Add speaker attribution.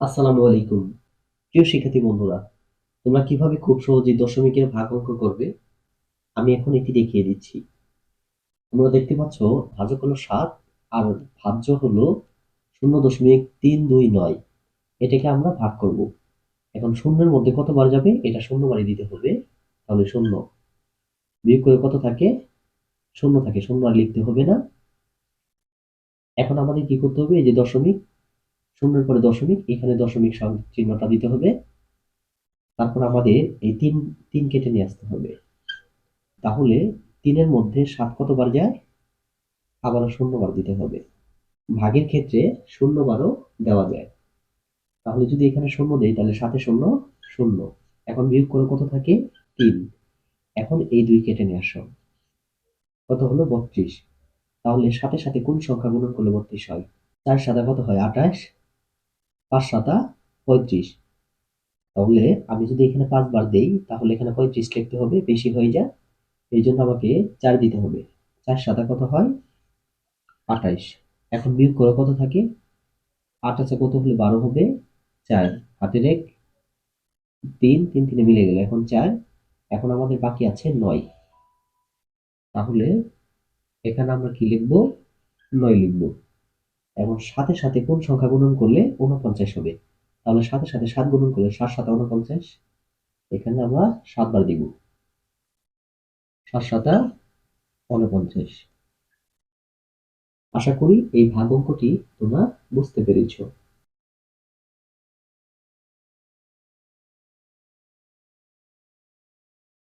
Speaker 1: আসসালামু আলাইকুম। প্রিয় শিক্ষার্থী বন্ধুরা, তোমরা কীভাবে খুব সহজেই দশমিকের ভাগ অঙ্ক করবে? আমি এখন এটি দেখিয়ে দিচ্ছি। তোমরা দেখতে পাচ্ছ, ভাজক হলো সাত আর ভাজ্য হলো শূন্য দশমিক তিন দুই নয়। এটাকে আমরা ভাগ করব। এখন শূন্যের মধ্যে কতবার যাবে? এটা শূন্য বাড়ি দিতে হবে, তাহলে শূন্য। বিয়োগ করে কত থাকে? শূন্য থাকে শূন্য আর লিখতে হবে না। এখন আমাদের কি করতে হবে? এই যে দশমিক শূন্যের পরে দশমিক, এখানে দশমিক চিহ্নটা দিতে হবে। তারপর আমাদের এই তিন তিন কেটে নিয়ে আসতে হবে। তাহলে তিনের মধ্যে সাত কতবার যায়? আবারও শূন্য বার দিতে হবে। ভাগের ক্ষেত্রে শূন্য বারও দেওয়া যায়। তাহলে যদি এখানে শূন্য দেই, তাহলে সাথে শূন্য শূন্য। এখন বিয়োগ করে কত থাকে? তিন। এখন এই দুই কেটে নিয়ে আসো। কত হলো? বত্রিশ। তাহলে সাথে সাথে কোন সংখ্যা গুণন করলে বত্রিশ হয়? তার সাদা কত হয়? আঠাশ। পাঁচ সাতা পঁয়ত্রিশ। তাহলে আমি যদি এখানে পাঁচবার দেই, তাহলে এখানে পঁয়ত্রিশ লিখতে হবে, বেশি হয়ে যায়। এই জন্য আমাকে চার দিতে হবে। চার সাদা কত হয়? আঠাইশ। এখন বিয়োগ করে কত থাকে? আঠাশে কত হলে বারো হবে? চার। হাতের এক, তিন তিন, তিনে মিলে গেল। এখন চার। এখন আমাদের বাকি আছে নয়। তাহলে এখানে আমরা কি লিখব? নয় লিখব। এবং সাথে সাথে কোন সংখ্যা গুণন করলে উনপঞ্চাশ হবে? তাহলে সাথে সাথে সাত গুণন করলে সাত সাতা উনপঞ্চাশ এখানে আমরা সাতবার দিব সাত সাতা উনপঞ্চাশ আশা করি এই ভাগ অঙ্কটি তোমরা বুঝতে পেরেছ।